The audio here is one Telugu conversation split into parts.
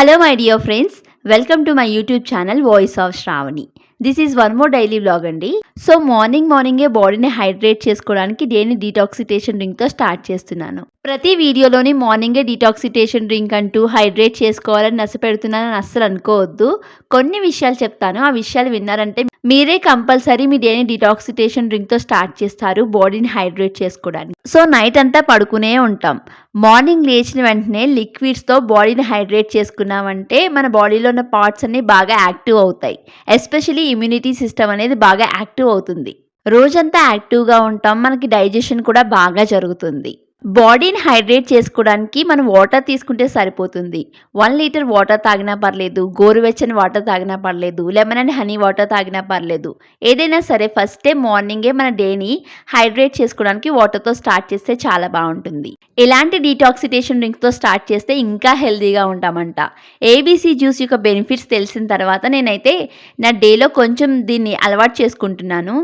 Hello my dear friends, welcome to my YouTube channel Voice of Shravani. This is one more daily blog అండి సో మార్నింగ్ మార్నింగే బాడీని హైడ్రేట్ చేసుకోవడానికి దేని డీటాక్సిటేషన్ డ్రింక్తో స్టార్ట్ చేస్తున్నాను ప్రతి వీడియోలోని మార్నింగే డీటాక్సిటేషన్ డ్రింక్ అంటూ హైడ్రేట్ చేసుకోవాలని నసపెడుతున్నానని అస్సలు అనుకోవద్దు కొన్ని విషయాలు చెప్తాను ఆ విషయాలు విన్నారంటే మీరే కంపల్సరీ మీ దేని డిటాక్సిటేషన్ డ్రింక్తో స్టార్ట్ చేస్తారు బాడీని హైడ్రేట్ చేసుకోవడానికి సో నైట్ అంతా పడుకునే ఉంటాం మార్నింగ్ లేచిన వెంటనే లిక్విడ్స్తో బాడీని హైడ్రేట్ చేసుకున్నామంటే మన బాడీలో ఉన్న పార్ట్స్ అన్నీ బాగా యాక్టివ్ అవుతాయి ఎస్పెషలీ ఇమ్యూనిటీ సిస్టమ్ అనేది బాగా యాక్టివ్ అవుతుంది రోజంతా యాక్టివ్గా ఉంటాం మనకి డైజెషన్ కూడా బాగా జరుగుతుంది బాడీని హైడ్రేట్ చేసుకోవడానికి మనం వాటర్ తీసుకుంటే సరిపోతుంది వన్ లీటర్ వాటర్ తాగినా పర్లేదు గోరువెచ్చని వాటర్ తాగినా పర్లేదు లెమన్ అండ్ హనీ వాటర్ తాగినా పర్లేదు ఏదైనా సరే ఫస్ట్ డే మార్నింగే మన డేని హైడ్రేట్ చేసుకోవడానికి వాటర్తో స్టార్ట్ చేస్తే చాలా బాగుంటుంది ఇలాంటి డీటాక్సిటేషన్ డ్రింక్తో స్టార్ట్ చేస్తే ఇంకా హెల్దీగా ఉంటామంట ఏబీసీ జ్యూస్ యొక్క బెనిఫిట్స్ తెలిసిన తర్వాత నేనైతే నా డేలో కొంచెం దీన్ని అలవాటు చేసుకుంటున్నాను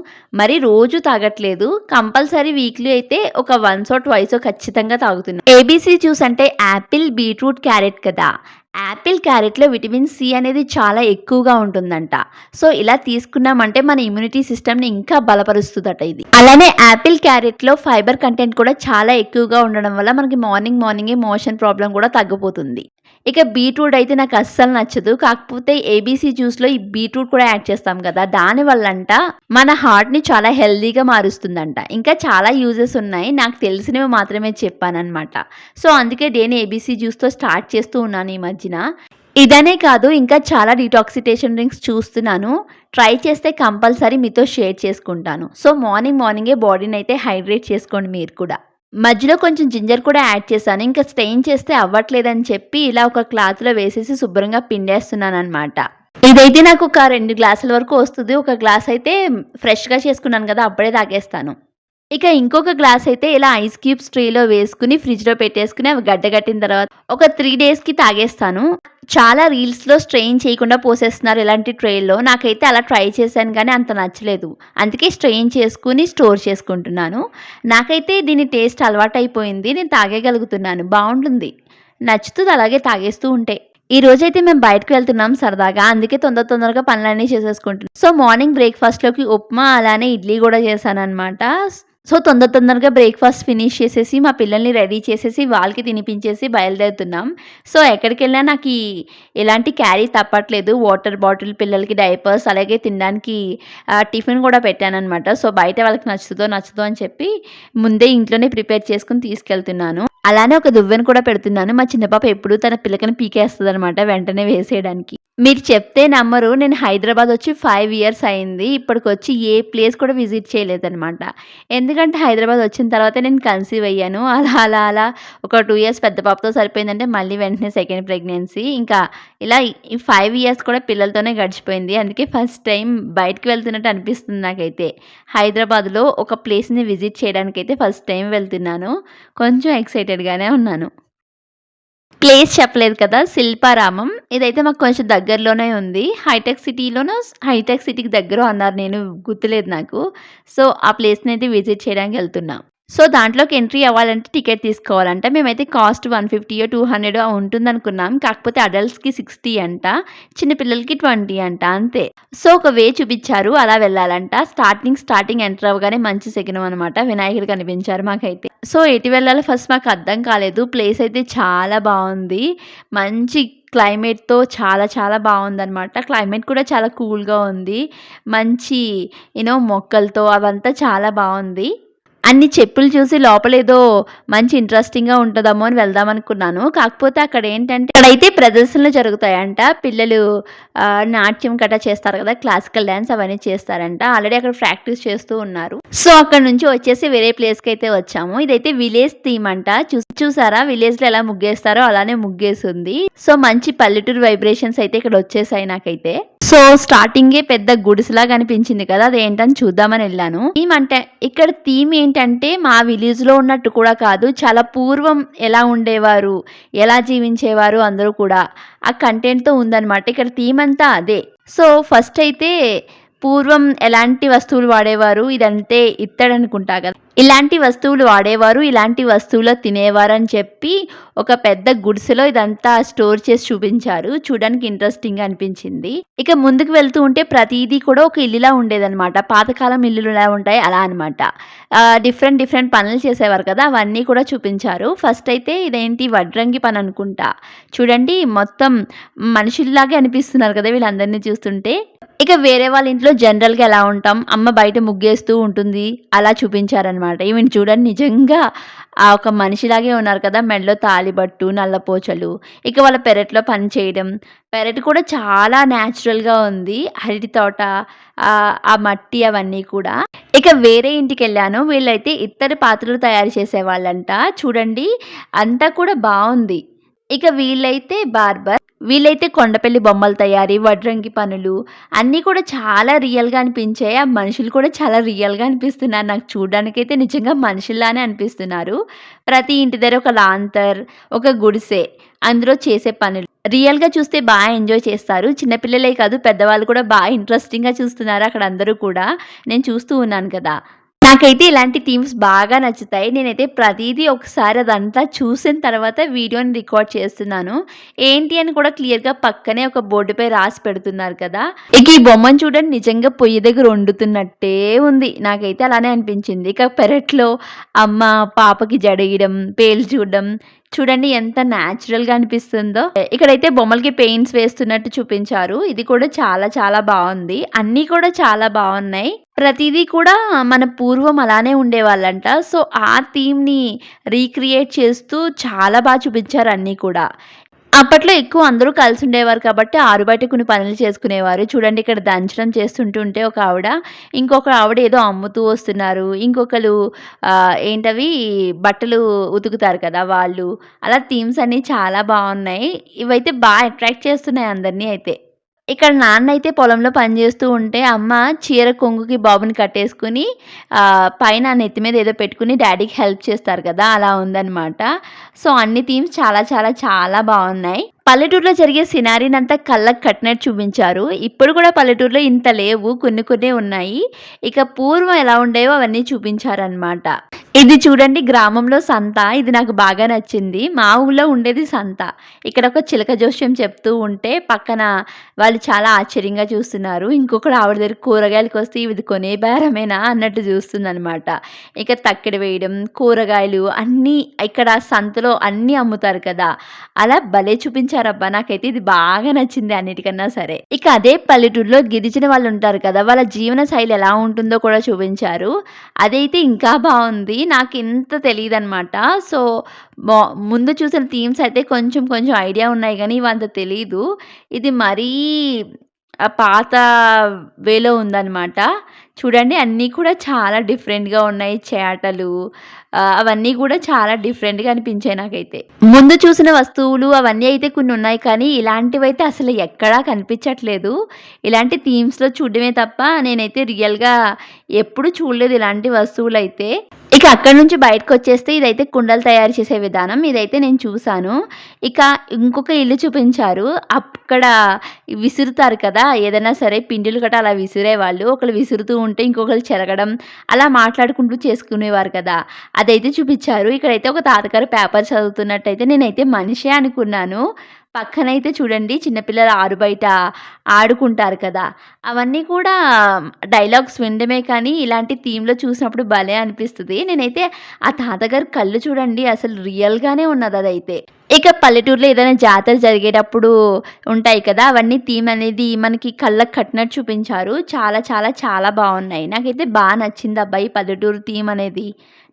మరి రోజు తాగట్లేదు కంపల్సరీ వీక్లీ అయితే ఒక వన్స్ ఆర్ ట్వైస్ ఖచ్చితంగా తాగుతున్నాం ఏబీసీ జ్యూస్ అంటే యాపిల్ బీట్రూట్ క్యారెట్ కదా యాపిల్ క్యారెట్లో విటమిన్ సి అనేది చాలా ఎక్కువగా ఉంటుందంట సో ఇలా తీసుకున్నామంటే మన ఇమ్యూనిటీ సిస్టమ్ని ఇంకా బలపరుస్తుందట ఇది అలానే యాపిల్ క్యారెట్లో ఫైబర్ కంటెంట్ కూడా చాలా ఎక్కువగా ఉండడం వల్ల మనకి మార్నింగ్ మార్నింగే మోషన్ ప్రాబ్లం కూడా తగ్గిపోతుంది ఇక బీట్రూట్ అయితే నాకు అస్సలు నచ్చదు కాకపోతే ఏబీసీ జ్యూస్లో ఈ బీట్రూట్ కూడా యాడ్ చేస్తాం కదా దాని వల్లంట మన హార్ట్ని చాలా హెల్దీగా మారుస్తుందంట ఇంకా చాలా యూజెస్ ఉన్నాయి నాకు తెలిసినవి మాత్రమే చెప్పానమాట సో అందుకే నేను ఏబీసీ జ్యూస్తో స్టార్ట్ చేస్తూ ఉన్నాను ఈ మధ్యన ఇదనే కాదు ఇంకా చాలా డిటాక్సిటేషన్ డ్రింక్స్ చూస్తున్నాను ట్రై చేస్తే కంపల్సరీ మీతో షేర్ చేసుకుంటాను సో మార్నింగ్ మార్నింగే బాడీని అయితే హైడ్రేట్ చేసుకోండి మీరు కూడా మధ్యలో కొంచెం జింజర్ కూడా యాడ్ చేశాను ఇంకా స్టెయిన్ చేస్తే అవ్వట్లేదని చెప్పి ఇలా ఒక క్లాత్లో వేసేసి శుభ్రంగా పిండేస్తున్నాను అనమాట ఇదైతే నాకు ఒక రెండు గ్లాసుల వరకు వస్తుంది ఒక గ్లాస్ అయితే ఫ్రెష్గా చేసుకున్నాను కదా అప్పుడే తాగేస్తాను ఇక ఇంకొక గ్లాస్ అయితే ఇలా ఐస్ క్యూబ్స్ ట్రీలో వేసుకుని ఫ్రిడ్జ్లో పెట్టేసుకుని అవి గడ్డగట్టిన తర్వాత ఒక త్రీ డేస్కి తాగేస్తాను చాలా రీల్స్లో స్ట్రెయిన్ చేయకుండా పోసేస్తున్నారు ఇలాంటి ట్రైల్లో నాకైతే అలా ట్రై చేశాను కానీ అంత నచ్చలేదు అందుకే స్ట్రెయిన్ చేసుకుని స్టోర్ చేసుకుంటున్నాను నాకైతే దీని టేస్ట్ అలవాటైపోయింది నేను తాగేయగలుగుతున్నాను బాగుంటుంది నచ్చుతుంది అలాగే తాగేస్తూ ఉంటే ఈ రోజైతే మేము బయటకు వెళ్తున్నాం సరదాగా అందుకే తొందర తొందరగా పనులన్నీ చేసేసుకుంటున్నాం సో మార్నింగ్ బ్రేక్ఫాస్ట్లోకి ఉప్మా అలానే ఇడ్లీ కూడా చేశాను అనమాట సో తొందర తొందరగా బ్రేక్ఫాస్ట్ ఫినిష్ చేసేసి మా పిల్లల్ని రెడీ చేసేసి వాళ్ళకి తినిపించేసి బయలుదేరుతున్నాం సో ఎక్కడికి వెళ్ళినా నాకు ఎలాంటి క్యారీ తప్పట్లేదు వాటర్ బాటిల్ పిల్లలకి డైపర్స్ అలాగే తినడానికి టిఫిన్ కూడా పెట్టానమాట సో బయట వాళ్ళకి నచ్చుతుందో నచ్చుతో అని చెప్పి ముందే ఇంట్లోనే ప్రిపేర్ చేసుకుని తీసుకెళ్తున్నాను అలానే ఒక దువ్వెను కూడా పెడుతున్నాను మా చిన్నపాప ఎప్పుడూ తన పిల్లకని పీకేస్తుంది అనమాట వెంటనే వేసేయడానికి మీరు చెప్తే నమ్మరు నేను హైదరాబాద్ వచ్చి ఫైవ్ ఇయర్స్ అయింది ఇప్పటికి వచ్చి ఏ ప్లేస్ కూడా విజిట్ చేయలేదనమాట ఎందుకంటే హైదరాబాద్ వచ్చిన తర్వాత నేను కన్సీవ్ అయ్యాను అలా అలా అలా ఒక టూ ఇయర్స్ పెద్ద పాపతో సరిపోయిందంటే మళ్ళీ వెంటనే సెకండ్ ప్రెగ్నెన్సీ ఇంకా ఇలా ఈ ఫైవ్ ఇయర్స్ కూడా పిల్లలతోనే గడిచిపోయింది అందుకే ఫస్ట్ టైం బయటకు వెళ్తున్నట్టు అనిపిస్తుంది నాకైతే హైదరాబాద్లో ఒక ప్లేస్ని విజిట్ చేయడానికైతే ఫస్ట్ టైం వెళ్తున్నాను కొంచెం ఎక్సైటెడ్గానే ఉన్నాను ప్లేస్ చెప్పలేదు కదా శిల్పారామం ఇదైతే మాకు కొంచెం దగ్గరలోనే ఉంది హైటెక్ సిటీలోనూ హైటెక్ సిటీకి దగ్గర అన్నారు నేను గుర్తులేదు నాకు సో ఆ ప్లేస్ని అయితే విజిట్ చేయడానికి వెళ్తున్నాం సో దాంట్లోకి ఎంట్రీ అవ్వాలంటే టికెట్ తీసుకోవాలంట మేమైతే cost one fifty two hundred ఉంటుంది అనుకున్నాం కాకపోతే అడల్ట్స్కి సిక్స్టీ అంట చిన్నపిల్లలకి ట్వంటీ అంట అంతే సో ఒక వే చూపించారు అలా వెళ్ళాలంట స్టార్టింగ్ స్టార్టింగ్ ఎంటర్ అవ్వగానే మంచి సెకండ్ అనమాట వినాయకుడు కనిపించారు మాకైతే సో ఎటు వెళ్ళాలో ఫస్ట్ మాకు అర్థం కాలేదు ప్లేస్ అయితే చాలా బాగుంది మంచి క్లైమేట్తో చాలా చాలా బాగుందనమాట క్లైమేట్ కూడా చాలా కూల్గా ఉంది మంచి యూనో మొక్కలతో అవంతా చాలా బాగుంది అన్ని చెప్పులు చూసి లోపలేదో మంచి ఇంట్రెస్టింగ్గా ఉంటుందమ్మో అని వెళ్దాం అనుకున్నాను కాకపోతే అక్కడ ఏంటంటే అక్కడైతే ప్రదర్శనలు జరుగుతాయంట పిల్లలు నాట్యం గట్రా చేస్తారు కదా క్లాసికల్ డ్యాన్స్ అవన్నీ చేస్తారంట ఆల్రెడీ అక్కడ ప్రాక్టీస్ చేస్తూ ఉన్నారు సో అక్కడ నుంచి వచ్చేసి వేరే ప్లేస్కి అయితే వచ్చాము ఇదైతే విలేజ్ థీమ్ అంట చూసారా విలేజ్లో ఎలా ముగ్గేస్తారో అలానే ముగ్గేసింది సో మంచి పల్లెటూరు వైబ్రేషన్స్ అయితే ఇక్కడ వచ్చేసాయి నాకైతే సో స్టార్టింగే పెద్ద గుడిసెలా కనిపించింది కదా అదేంటని చూద్దామని వెళ్ళాను థీమ్ అంటే ఇక్కడ థీమ్ ఏంటి ఏంటంటే మా విలేజ్లో ఉన్నట్టు కూడా కాదు చాలా పూర్వం ఎలా ఉండేవారు ఎలా జీవించేవారు అందరూ కూడా ఆ కంటెంట్తో ఉందన్నమాట ఇక్కడ థీమ్ అంతా అదే సో ఫస్ట్ అయితే పూర్వం ఎలాంటి వస్తువులు వాడేవారు ఇదంతే ఇత్తడు అనుకుంటా కదా ఇలాంటి వస్తువులు వాడేవారు ఇలాంటి వస్తువులు తినేవారు అని చెప్పి ఒక పెద్ద గుడిసెలో ఇదంతా స్టోర్ చేసి చూపించారు చూడడానికి ఇంట్రెస్టింగ్ అనిపించింది ఇక ముందుకు వెళ్తూ ఉంటే ప్రతిదీ కూడా ఒక ఇల్లులా ఉండేదన్నమాట పాతకాలం ఇల్లులు ఎలా ఉంటాయి అలా అనమాట డిఫరెంట్ డిఫరెంట్ పనులు చేసేవారు కదా అవన్నీ కూడా చూపించారు ఫస్ట్ అయితే ఇదేంటి వడ్రంగి పని అనుకుంటా చూడండి మొత్తం మనుషుల్లాగే అనిపిస్తున్నారు కదా వీళ్ళందరినీ చూస్తుంటే ఇక వేరే వాళ్ళ ఇంట్లో జనరల్గా ఎలా ఉంటాం అమ్మ బయట ముగ్గేస్తూ ఉంటుంది అలా చూపించారనమాట ఈవెన్ చూడండి నిజంగా ఆ ఒక మనిషిలాగే ఉన్నారు కదా మెడలో తాలిబట్టు నల్లపోచలు ఇక వాళ్ళ పెరట్లో పని చేయడం పెరట్ కూడా చాలా న్యాచురల్గా ఉంది అరటి తోట ఆ మట్టి అవన్నీ కూడా ఇక వేరే ఇంటికి వెళ్ళాను వీళ్ళైతే ఇత్తడి పాత్రలు తయారు చేసేవాళ్ళంట చూడండి అంతా కూడా బాగుంది ఇక వీళ్ళైతే బార్బర్ వీళ్ళైతే కొండపల్లి బొమ్మల తయారీ వడ్రంగి పనులు అన్నీ కూడా చాలా రియల్గా అనిపించాయి ఆ మనుషులు కూడా చాలా రియల్గా అనిపిస్తున్నారు నాకు చూడడానికైతే నిజంగా మనుషుల్లానే అనిపిస్తున్నారు ప్రతి ఇంటి దగ్గర ఒక లాంతర్ ఒక గుడిసె అందులో చేసే పనులు రియల్గా చూస్తే బాగా ఎంజాయ్ చేస్తారు చిన్నపిల్లలే కాదు పెద్దవాళ్ళు కూడా బాగా ఇంట్రెస్టింగ్గా చూస్తున్నారు అక్కడ అందరూ కూడా నేను చూస్తూ ఉన్నాను కదా నాకైతే ఇలాంటి థీమ్స్ బాగా నచ్చుతాయి నేనైతే ప్రతిదీ ఒకసారి అదంతా చూసిన తర్వాత వీడియోని రికార్డ్ చేస్తున్నాను ఏంటి అని కూడా క్లియర్గా పక్కనే ఒక బోర్డుపై రాసి పెడుతున్నారు కదా ఇక ఈ బొమ్మను చూడండి నిజంగా పొయ్యి దగ్గర వండుతున్నట్టే ఉంది నాకైతే అలానే అనిపించింది ఇక పెరట్లో అమ్మ పాపకి జడేయడం పేలు చూడడం చూడండి ఎంత గా అనిపిస్తుందో ఇక్కడైతే బొమ్మలకి పెయింట్స్ వేస్తున్నట్టు చూపించారు ఇది కూడా చాలా చాలా బాగుంది అన్నీ కూడా చాలా బాగున్నాయి ప్రతిదీ కూడా మన పూర్వం అలానే ఉండేవాళ్ళంట సో ఆ థీమ్ని రీక్రియేట్ చేస్తూ చాలా బాగా చూపించారు అన్నీ కూడా అప్పట్లో ఎక్కువ అందరూ కలిసి ఉండేవారు కాబట్టి ఆరు బయట కొన్ని పనులు చేసుకునేవారు చూడండి ఇక్కడ దంచడం చేస్తుంటుంటే ఒక ఆవిడ ఇంకొక ఆవిడ ఏదో అమ్ముతూ వస్తున్నారు ఇంకొకరు ఏంటవి బట్టలు ఉతుకుతారు కదా వాళ్ళు అలా థీమ్స్ అన్నీ చాలా బాగున్నాయి ఇవైతే బాగా అట్రాక్ట్ చేస్తున్నాయి అందరినీ అయితే ఇక్కడ నాన్న అయితే పొలంలో పనిచేస్తూ ఉంటే అమ్మ చీర కొంగుకి బాబుని కట్టేసుకుని పైన నెత్తి మీద ఏదో పెట్టుకుని డాడీకి హెల్ప్ చేస్తారు కదా అలా ఉందనమాట సో అన్ని థీమ్స్ చాలా చాలా చాలా బాగున్నాయి పల్లెటూరులో జరిగే సినారీనంతా కళ్ళకు కట్టినట్టు చూపించారు ఇప్పుడు కూడా పల్లెటూరులో ఇంత లేవు కొన్ని కొన్ని ఉన్నాయి ఇక పూర్వం ఎలా ఉండేవో అవన్నీ చూపించారనమాట ఇది చూడండి గ్రామంలో సంత ఇది నాకు బాగా నచ్చింది మా ఊళ్ళో ఉండేది సంత ఇక్కడ ఒక చిలక జోష్యం చెప్తూ ఉంటే పక్కన వాళ్ళు చాలా ఆశ్చర్యంగా చూస్తున్నారు ఇంకొకటి ఆవిడ దగ్గర కూరగాయలకు వస్తే ఇది కొనే బేరమేనా అన్నట్టు చూస్తుంది అనమాట ఇక తక్కిడి వేయడం కూరగాయలు అన్నీ ఇక్కడ సంతలో అన్నీ అమ్ముతారు కదా అలా భలే చూపించారు ఇచ్చారబ్బా నాకైతే ఇది బాగా నచ్చింది అన్నిటికన్నా సరే ఇక అదే పల్లెటూరులో గిరిజన వాళ్ళు ఉంటారు కదా వాళ్ళ జీవన శైలి ఎలా ఉంటుందో కూడా చూపించారు అదైతే ఇంకా బాగుంది నాకు ఇంత తెలియదు అనమాట సో ముందు చూసిన థీమ్స్ అయితే కొంచెం కొంచెం ఐడియా ఉన్నాయి కానీ ఇవంత తెలీదు ఇది మరీ పాత వేలో ఉందన్నమాట చూడండి అన్నీ కూడా చాలా డిఫరెంట్గా ఉన్నాయి చేటలు అవన్నీ కూడా చాలా డిఫరెంట్గా అనిపించాయి నాకైతే ముందు చూసిన వస్తువులు అవన్నీ అయితే కొన్ని ఉన్నాయి కానీ ఇలాంటివైతే అసలు ఎక్కడా కనిపించట్లేదు ఇలాంటి థీమ్స్లో చూడమే తప్ప నేనైతే రియల్గా ఎప్పుడు చూడలేదు ఇలాంటి వస్తువులు అయితే ఇక అక్కడ నుంచి బయటకు వచ్చేస్తే ఇదైతే కుండలు తయారు చేసే విధానం ఇదైతే నేను చూశాను ఇక ఇంకొక ఇల్లు చూపించారు అక్కడ విసురుతారు కదా ఏదైనా సరే పిండిలు గట్రా అలా విసిరే వాళ్ళు ఒకళ్ళు విసురుతూ ఉంటే ఇంకొకరు చెరగడం అలా మాట్లాడుకుంటూ చేసుకునేవారు కదా అదైతే చూపించారు ఇక్కడైతే ఒక తాతగారు పేపర్ చదువుతున్నట్టయితే నేనైతే మనిషే అనుకున్నాను పక్కనైతే చూడండి చిన్నపిల్లలు ఆరు బయట ఆడుకుంటారు కదా అవన్నీ కూడా డైలాగ్స్ వినడమే కానీ ఇలాంటి థీమ్లో చూసినప్పుడు భలే అనిపిస్తుంది నేనైతే ఆ తాతగారు కళ్ళు చూడండి అసలు రియల్గానే ఉన్నది అదైతే ఇక పల్లెటూరులో ఏదైనా జాతర జరిగేటప్పుడు ఉంటాయి కదా అవన్నీ థీమ్ అనేది మనకి కళ్ళకు కట్టినట్టు చూపించారు చాలా చాలా చాలా బాగున్నాయి నాకైతే బాగా నచ్చింది అబ్బాయి పల్లెటూరు థీమ్ అనేది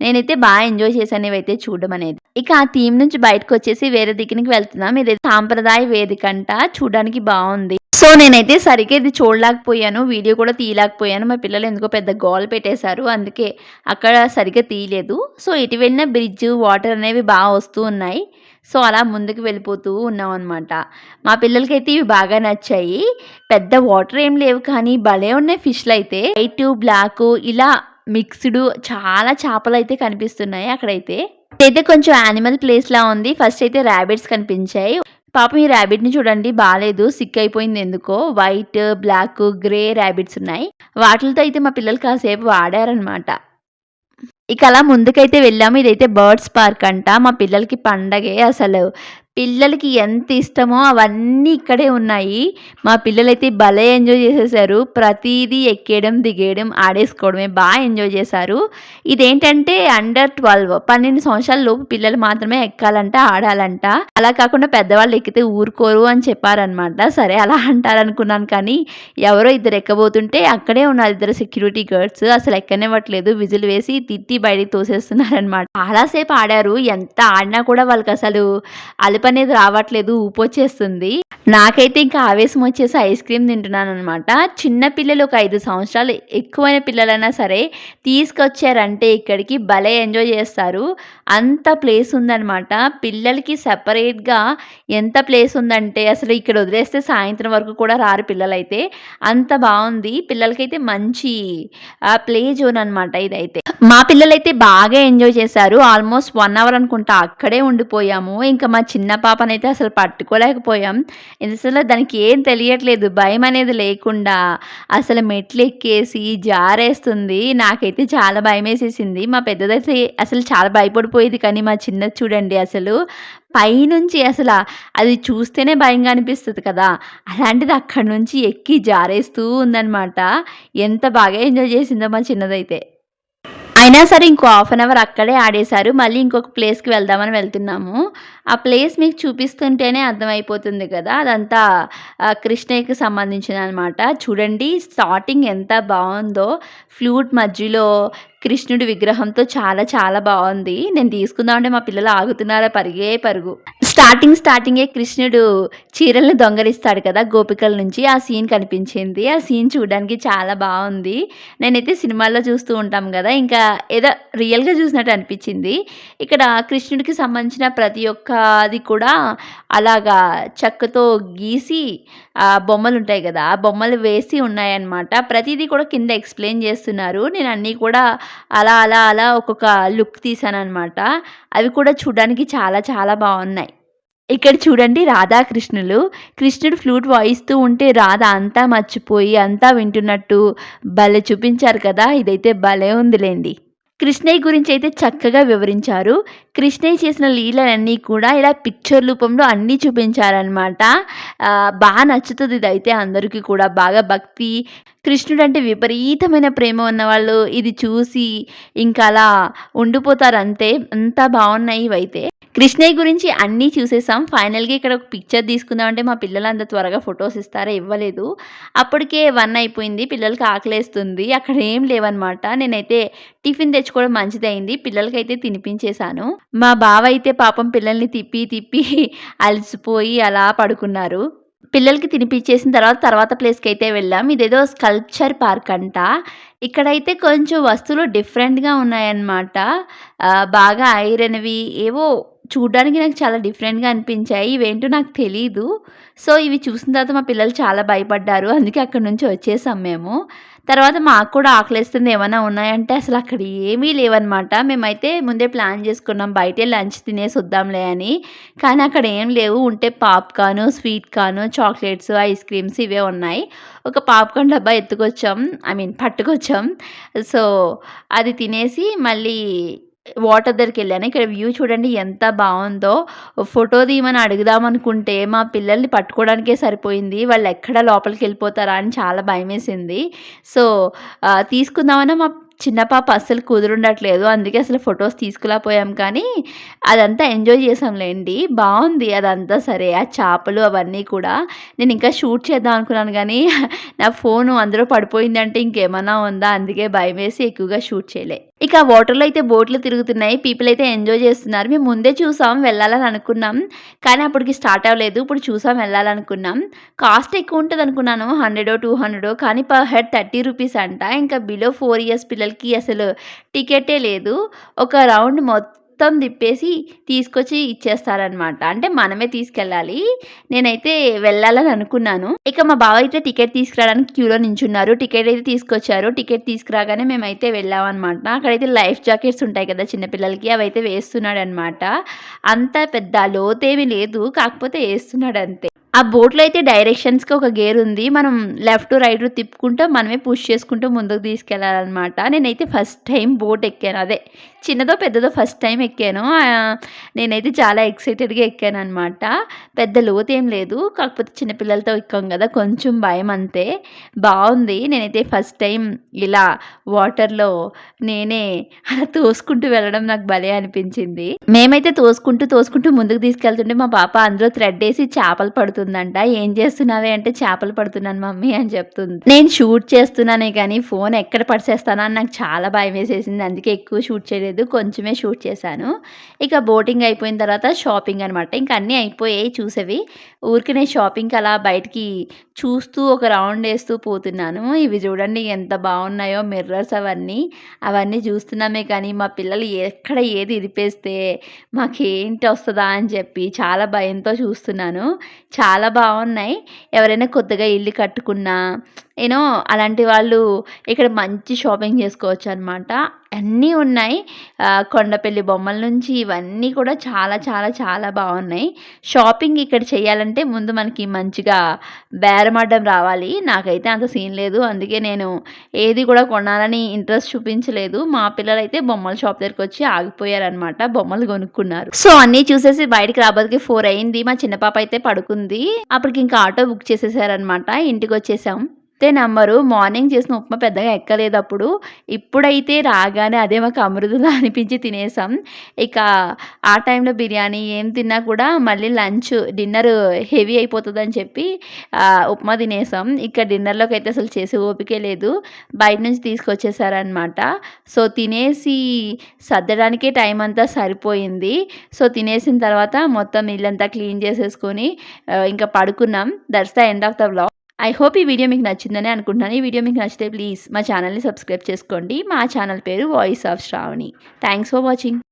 నేనైతే బాగా ఎంజాయ్ చేశాను ఇవైతే చూడడం అనేది ఇక ఆ థీమ్ నుంచి బయటకు వచ్చేసి వేరే దిక్కునికి వెళ్తున్నాం ఇది సాంప్రదాయ వేదిక అంట చూడడానికి బాగుంది సో నేనైతే సరిగ్గా ఇది చూడలేకపోయాను వీడియో కూడా తీయలేకపోయాను మా పిల్లలు ఎందుకో పెద్ద గోల్ పెట్టేశారు అందుకే అక్కడ సరిగ్గా తీయలేదు సో ఇటు వెళ్ళిన బ్రిడ్జ్ వాటర్ అనేవి బాగా వస్తూ ఉన్నాయి సో అలా ముందుకు వెళ్ళిపోతూ ఉన్నాం అనమాట మా పిల్లలకైతే ఇవి బాగా నచ్చాయి పెద్ద వాటర్ ఏం లేవు కానీ భలే ఉన్నాయి ఫిష్లు అయితే వైట్ బ్లాక్ ఇలా మిక్స్డ్ చాలా చేపలు అయితే కనిపిస్తున్నాయి అక్కడైతే అయితే కొంచెం యానిమల్ ప్లేస్ లా ఉంది ఫస్ట్ అయితే ర్యాబిట్స్ కనిపించాయి పాపం ఈ ర్యాబిట్ని చూడండి బాగాలేదు సిక్ అయిపోయింది ఎందుకో వైట్ బ్లాక్ గ్రే ర్యాబిట్స్ ఉన్నాయి వాటితో అయితే మా పిల్లలు కాసేపు వాడారనమాట ఇక అలా ముందుకైతే వెళ్ళాము ఇదైతే బర్డ్స్ పార్క్ అంట మా పిల్లలకి పండగే అసలు పిల్లలకి ఎంత ఇష్టమో అవన్నీ ఇక్కడే ఉన్నాయి మా పిల్లలైతే భలే ఎంజాయ్ చేసేసారు ప్రతిదీ ఎక్కేయడం దిగేయడం ఆడేసుకోవడమే బాగా ఎంజాయ్ చేశారు ఇదేంటంటే అండర్ ట్వెల్వ్ పన్నెండు సంవత్సరాల లోపు పిల్లలు మాత్రమే ఎక్కాలంట ఆడాలంట అలా కాకుండా పెద్దవాళ్ళు ఎక్కితే ఊరుకోరు అని చెప్పారనమాట సరే అలా అంటారనుకున్నాను కానీ ఎవరో ఇద్దరు ఎక్కబోతుంటే అక్కడే ఉన్నారు ఇద్దరు సెక్యూరిటీ గార్డ్స్ అసలు ఎక్కనివ్వట్లేదు విజిల్ వేసి తిట్టి బయటికి తోసేస్తున్నారనమాట చాలాసేపు ఆడారు ఎంత ఆడినా కూడా వాళ్ళకి అసలు అలిపి కడుపు అనేది రావట్లేదు ఊపొచ్చేస్తుంది నాకైతే ఇంకా ఆవేశం వచ్చేసి ఐస్ క్రీమ్ తింటున్నాను అనమాట చిన్న పిల్లలు ఒక ఐదు సంవత్సరాలు ఎక్కువైన పిల్లలైనా సరే తీసుకొచ్చారంటే ఇక్కడికి భలే ఎంజాయ్ చేస్తారు అంత ప్లేస్ ఉందనమాట పిల్లలకి సపరేట్గా ఎంత ప్లేస్ ఉందంటే అసలు ఇక్కడ వదిలేస్తే సాయంత్రం వరకు కూడా రారు పిల్లలైతే అంత బాగుంది పిల్లలకైతే మంచి ప్లే జోన్ అనమాట ఇదైతే మా పిల్లలైతే బాగా ఎంజాయ్ చేశారు ఆల్మోస్ట్ వన్ అవర్ అనుకుంటా అక్కడే ఉండిపోయాము ఇంకా మా చిన్న చిన్న పాపనైతే అసలు పట్టుకోలేకపోయాం అసలు దానికి ఏం తెలియట్లేదు భయం అనేది లేకుండా అసలు మెట్లు ఎక్కేసి జారేస్తుంది నాకైతే చాలా భయం వేసేసింది మా పెద్దదైతే అసలు చాలా భయపడిపోయేది కానీ మా చిన్నది చూడండి అసలు పైనుంచి అసలు అది చూస్తేనే భయంగా అనిపిస్తుంది కదా అలాంటిది అక్కడి నుంచి ఎక్కి జారేస్తూ ఉందన్నమాట ఎంత బాగా ఎంజాయ్ చేసిందో మా చిన్నదైతే అయినా సరే ఇంకో హాఫ్ అన్ అవర్ అక్కడే ఆడేశారు మళ్ళీ ఇంకొక ప్లేస్కి వెళ్దామని వెళ్తున్నాము ఆ ప్లేస్ మీకు చూపిస్తుంటేనే అర్థమైపోతుంది కదా అదంతా కృష్ణయ్యకి సంబంధించిన అనమాట చూడండి స్టార్టింగ్ ఎంత బాగుందో ఫ్లూట్ మధ్యలో కృష్ణుడి విగ్రహంతో చాలా చాలా బాగుంది నేను తీసుకుందామంటే మా పిల్లలు ఆగుతున్నారా పరిగే పరుగు స్టార్టింగ్ స్టార్టింగే కృష్ణుడు చీరల్ని దొంగలిస్తాడు కదా గోపికల నుంచి ఆ సీన్ కనిపించింది ఆ సీన్ చూడడానికి చాలా బాగుంది నేనైతే సినిమాల్లో చూస్తూ ఉంటాం కదా ఇంకా ఏదో రియల్గా చూసినట్టు అనిపించింది ఇక్కడ కృష్ణుడికి సంబంధించిన ప్రతి ఒక్కది కూడా అలాగా చెక్కతో గీసి ఆ బొమ్మలు ఉంటాయి కదా ఆ బొమ్మలు వేసి ఉన్నాయన్నమాట ప్రతిదీ కూడా కింద ఎక్స్ప్లెయిన్ చేస్తున్నారు నేను అన్నీ కూడా అలా అలా అలా ఒక్కొక్క లుక్ తీసాను అనమాట అవి కూడా చూడడానికి చాలా చాలా బాగున్నాయి ఇక్కడ చూడండి రాధాకృష్ణులు కృష్ణుడు ఫ్లూట్ వాయిస్తూ ఉంటే రాధ అంతా మర్చిపోయి అంతా వింటున్నట్టు భలే చూపించారు కదా ఇదైతే భలే ఉందిలేండి కృష్ణయ్య గురించి అయితే చక్కగా వివరించారు కృష్ణయ్య చేసిన లీలలన్నీ కూడా ఇలా పిక్చర్ రూపంలో అన్నీ చూపించారనమాట బాగా నచ్చుతుంది ఇదైతే అందరికీ కూడా బాగా భక్తి కృష్ణుడు అంటే విపరీతమైన ప్రేమ ఉన్నవాళ్ళు ఇది చూసి ఇంకా అలా ఉండిపోతారు అంతే అంతా బాగున్నాయి ఇవైతే కృష్ణయ్య గురించి అన్నీ చూసేసాం ఫైనల్గా ఇక్కడ ఒక పిక్చర్ తీసుకుందామంటే మా పిల్లలు అంత త్వరగా ఫొటోస్ ఇస్తారా ఇవ్వలేదు అప్పటికే వన్ అయిపోయింది పిల్లలకి ఆకలేస్తుంది అక్కడ ఏం లేవన్నమాట నేనైతే టిఫిన్ తెచ్చుకోవడం మంచిదైంది పిల్లలకైతే తినిపించేశాను మా బావ అయితే పాపం పిల్లల్ని తిప్పి తిప్పి అలసిపోయి అలా పడుకున్నారు పిల్లలకి తినిపించేసిన తర్వాత తర్వాత ప్లేస్కి అయితే వెళ్ళాం ఇదేదో స్కల్ప్చర్ పార్క్ అంట ఇక్కడైతే కొంచెం వస్తువులు డిఫరెంట్గా ఉన్నాయన్నమాట బాగా ఐరన్వి ఏవో చూడడానికి నాకు చాలా డిఫరెంట్గా అనిపించాయి ఇవేంటో నాకు తెలీదు సో ఇవి చూసిన తర్వాత మా పిల్లలు చాలా భయపడ్డారు అందుకే అక్కడి నుంచి వచ్చేసాం మేము తర్వాత మాకు కూడా ఆకలిస్తుంది ఏమైనా ఉన్నాయంటే అసలు అక్కడ ఏమీ లేవన్నమాట మేమైతే ముందే ప్లాన్ చేసుకున్నాం బయటే లంచ్ తినేసి వద్దాంలే అని కానీ అక్కడ ఏం లేవు ఉంటే popcorn sweet corn chocolates ice creams ఇవే ఉన్నాయి ఒక పాప్కార్న్ డబ్బా ఎత్తుకొచ్చాం ఐ మీన్ పట్టుకొచ్చాం సో అది తినేసి మళ్ళీ వాటర్ దగ్గరికి వెళ్ళాను ఇక్కడ వ్యూ చూడండి ఎంత బాగుందో ఫోటో తీయమని అడుగుదాం అనుకుంటే మా పిల్లల్ని పట్టుకోవడానికే సరిపోయింది వాళ్ళు ఎక్కడ లోపలికి వెళ్ళిపోతారా అని చాలా భయమేసింది సో తీసుకుందామన్నా మా చిన్న పాప అస్సలు కుదురుండట్లేదు అందుకే అసలు ఫొటోస్ తీసుకురాపోయాం కానీ అదంతా ఎంజాయ్ చేసాంలేండి బాగుంది అదంతా సరే ఆ చేపలు అవన్నీ కూడా నేను ఇంకా షూట్ చేద్దాం అనుకున్నాను కానీ నా ఫోన్ అందరూ పడిపోయిందంటే ఇంకేమన్నా ఉందా అందుకే భయం వేసి ఎక్కువగా షూట్ చేయలే ఇక వాటర్లో అయితే బోట్లు తిరుగుతున్నాయి పీపుల్ అయితే ఎంజాయ్ చేస్తున్నారు మేము ముందే చూసాం వెళ్ళాలని అనుకున్నాం కానీ అప్పటికి స్టార్ట్ అవ్వలేదు ఇప్పుడు చూసాం వెళ్ళాలనుకున్నాం కాస్ట్ ఎక్కువ ఉంటుంది అనుకున్నాను హండ్రెడో టూ హండ్రెడో కానీ పర్ హెడ్ థర్టీ రూపీస్ అంట ఇంకా బిలో ఫోర్ ఇయర్స్ పిల్లలకి అసలు టికెటే లేదు ఒక రౌండ్ మొత్తం మొత్తం తిప్పేసి తీసుకొచ్చి ఇచ్చేస్తారనమాట అంటే మనమే తీసుకెళ్ళాలి నేనైతే వెళ్ళాలని అనుకున్నాను ఇక మా బావ అయితే టికెట్ తీసుకురావడానికి క్యూలో నించున్నారు టికెట్ అయితే తీసుకొచ్చారు టికెట్ తీసుకురాగానే మేమైతే వెళ్ళామన్నమాట అక్కడైతే లైఫ్ జాకెట్స్ ఉంటాయి కదా చిన్నపిల్లలకి అవి అయితే వేస్తున్నాడు అనమాట అంత పెద్ద లోతేమీ లేదు కాకపోతే వేస్తున్నాడు అంతే ఆ బోట్లో అయితే డైరెక్షన్స్కి ఒక గేర్ ఉంది మనం లెఫ్ట్ రైట్ తిప్పుకుంటూ మనమే పుష్ చేసుకుంటూ ముందుకు తీసుకెళ్ళాలన్నమాట నేనైతే ఫస్ట్ టైం బోట్ ఎక్కాను అదే చిన్నదో పెద్దదో ఫస్ట్ టైం ఎక్కాను నేనైతే చాలా ఎక్సైటెడ్గా ఎక్కాను అనమాట పెద్ద లోతు ఏం లేదు కాకపోతే చిన్నపిల్లలతో ఎక్కాం కదా కొంచెం భయం అంతే బాగుంది నేనైతే ఫస్ట్ టైం ఇలా వాటర్లో నేనే అలా తోసుకుంటూ వెళ్ళడం నాకు భలే అనిపించింది మేమైతే తోసుకుంటూ తోసుకుంటూ ముందుకు తీసుకెళ్తుంటే మా పాప అందులో థ్రెడ్ వేసి చేపలు పడుతుంది పడుతుందంట ఏం చేస్తున్నావే అంటే చేపలు పడుతున్నాను మమ్మీ అని చెప్తుంది నేను షూట్ చేస్తున్నానే కానీ ఫోన్ ఎక్కడ పడిసేస్తానా అని నాకు చాలా భయం వేసేసింది అందుకే ఎక్కువ షూట్ చేయలేదు కొంచెమే షూట్ చేశాను ఇక బోటింగ్ అయిపోయిన తర్వాత షాపింగ్ అనమాట ఇంకా అన్నీ అయిపోయాయి చూసేవి ఊరికి నేను షాపింగ్కి అలా బయటికి చూస్తూ ఒక రౌండ్ వేస్తూ పోతున్నాను ఇవి చూడండి ఎంత బాగున్నాయో మిర్రర్స్ అవన్నీ అవన్నీ చూస్తున్నామే కానీ మా పిల్లలు ఎక్కడ ఏది ఇరిపేస్తే మాకేంటి వస్తుందా అని చెప్పి చాలా భయంతో చూస్తున్నాను చాలా చాలా బాగున్నాయి ఎవరైనా కొత్తగా ఇల్లు కట్టుకున్నా ఏనో అలాంటి వాళ్ళు ఇక్కడ మంచి షాపింగ్ చేసుకోవచ్చు అనమాట అన్నీ ఉన్నాయి కొండపల్లి బొమ్మల నుంచి ఇవన్నీ కూడా చాలా చాలా చాలా బాగున్నాయి షాపింగ్ ఇక్కడ చేయాలంటే ముందు మనకి మంచిగా బేరమడ్డం రావాలి నాకైతే అంత సీన్ లేదు అందుకే నేను ఏది కూడా కొనాలని ఇంట్రెస్ట్ చూపించలేదు మా పిల్లలైతే బొమ్మల షాప్ దగ్గరకు వచ్చి ఆగిపోయారనమాట బొమ్మలు కొనుక్కున్నారు సో అన్నీ చూసేసి బయటకు రాబోతుకి ఫోర్ అయింది మా చిన్న పాప అయితే పడుకుంది అప్పటికి ఇంకా ఆటో బుక్ చేసేసారనమాట ఇంటికి వచ్చేసాం ఇస్తే నమ్మరు మార్నింగ్ చేసిన ఉప్మా పెద్దగా ఎక్కలేదు అప్పుడు ఇప్పుడైతే రాగానే అదే మాకు అమృతలా అనిపించి తినేసాం ఇక ఆ టైంలో బిర్యానీ ఏం తిన్నా కూడా మళ్ళీ లంచ్ డిన్నర్ హెవీ అయిపోతుందని చెప్పి ఉప్మా తినేసాం ఇక డిన్నర్లోకి అయితే అసలు చేసే ఓపికే లేదు బయట నుంచి తీసుకొచ్చేసారనమాట సో తినేసి సర్దడానికే టైం అంతా సరిపోయింది సో తినేసిన తర్వాత మొత్తం ఇల్లంతా క్లీన్ చేసేసుకొని ఇంకా పడుకున్నాం that's the end of the blog I hope ఈ వీడియో మీకు నచ్చిందని అనుకుంటున్నాను ఈ వీడియో మీకు నచ్చితే ప్లీజ్ మా ఛానల్ని సబ్స్క్రైబ్ చేసుకోండి మా ఛానల్ పేరు voice of Shravani thanks for watching